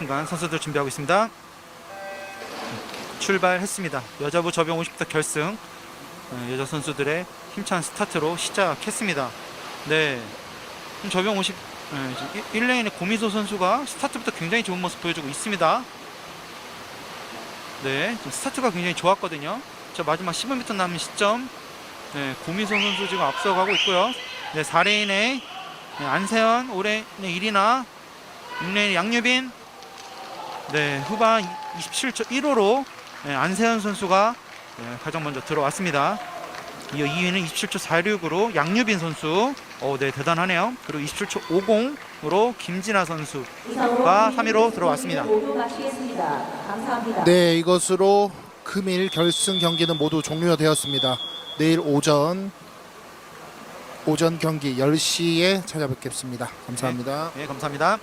순간 선수들 준비하고 있습니다. 출발했습니다. 여자부 저병 50m 결승 어, 여자 선수들의 힘찬 스타트로 시작했습니다. 네, 저병 50 네, 1레인의 고미소 선수가 스타트부터 굉장히 좋은 모습 보여주고 있습니다. 네, 스타트가 굉장히 좋았거든요. 저 마지막 15m 남은 시점 네, 고미소 선수 지금 앞서가고 있고요. 네, 4레인의 네, 안세현, 5레인의 이리나, 6레인의 양유빈, 네, 후반 27초 1호로 네, 안세현 선수가 네, 가장 먼저 들어왔습니다. 이어 2위는 27초 46으로 양유빈 선수, 어, 네, 대단하네요. 그리고 27초 50으로 김진아 선수가 3위로 들어왔습니다. 네, 이것으로 금일 결승 경기는 모두 종료되었습니다. 내일 오전 오전 경기 10시에 찾아뵙겠습니다. 감사합니다. 네, 감사합니다.